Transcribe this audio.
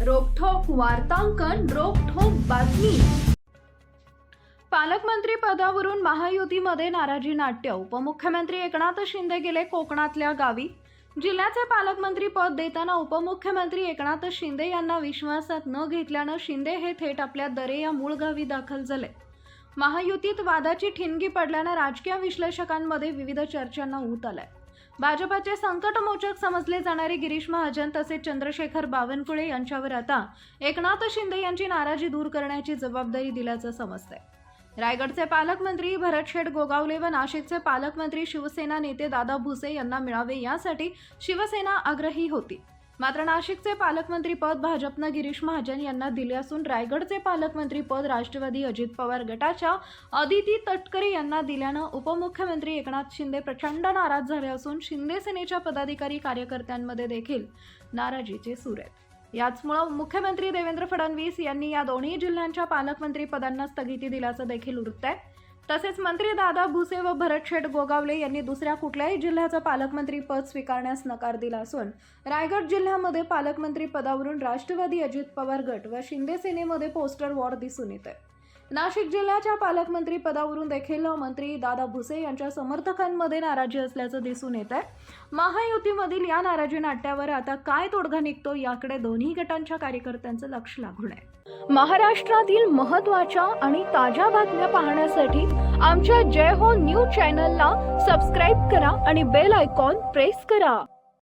वार्तांकन रोखोक बातमी. पालकमंत्री पदावरून महायुतीमध्ये नाराजी नाट्य उपमुख्यमंत्री एकनाथ शिंदे गेले कोकणातल्या गावी. जिल्ह्याचे पालकमंत्री पद देताना उपमुख्यमंत्री एकनाथ शिंदे यांना विश्वासात न घेतल्यानं शिंदे हे थेट आपल्या दरे या मूळ गावी दाखल झाले. महायुतीत वादाची ठिणगी पडल्यानं राजकीय विश्लेषकांमध्ये विविध चर्चांना ऊत आलाय. भाजपाचे संकटमोचक समजले जाणारे गिरीश महाजन तसेच चंद्रशेखर बावनकुळे यांच्यावर आता एकनाथ शिंदे यांची नाराजी दूर करण्याची जबाबदारी दिल्याचं समजतंय. रायगडचे पालकमंत्री भरत शेठ गोगावले व नाशिकचे पालकमंत्री शिवसेना नेते दादा भुसे यांना मिळावे यासाठी शिवसेना आग्रही होती. मात्र नाशिकचे पालकमंत्री पद भाजपनं गिरीश महाजन यांना दिले असून रायगडचे पालकमंत्री पद राष्ट्रवादी अजित पवार गटाच्या अदिती तटकरे यांना दिल्यानं उपमुख्यमंत्री एकनाथ शिंदे प्रचंड नाराज झाले असून शिंदे सेनेच्या पदाधिकारी कार्यकर्त्यांमध्ये देखील नाराजीचे सूर आहेत याचमुळं मुख्यमंत्री देवेंद्र फडणवीस यांनी या दोन्ही जिल्ह्यांच्या पालकमंत्री पदांना स्थगिती दिल्याचं देखील वृत्त आहे. तसेच मंत्री दादा भुसे व भरत शेठ गोगावले यांनी दुसऱ्या कुठल्याही जिल्ह्याचं पालकमंत्री पद स्वीकारण्यास नकार दिला असून रायगड जिल्ह्यामध्ये पालकमंत्री पदावरून राष्ट्रवादी अजित पवार गट व शिंदे सेनेमध्ये पोस्टर वॉर दिसून येत आहे नाशिक जिल्ह्याच्या पालकमंत्री पदावरून देखील मंत्री दादा भुसे यांच्या समर्थकांमध्ये नाराजी असल्याचं दिसून येत आहे. महायुतीमधील या नाराजी नाट्यावर आता काय तोडगा निघतो याकडे दोन्ही गटांच्या कार्यकर्त्यांचं लक्ष लागून आहे. महाराष्ट्रातील महत्त्वाच्या आणि ताज्या बातम्या पाहण्यासाठी आमच्या जय हो न्यूज चॅनलला सबस्क्राईब करा आणि बेल आयकॉन प्रेस करा.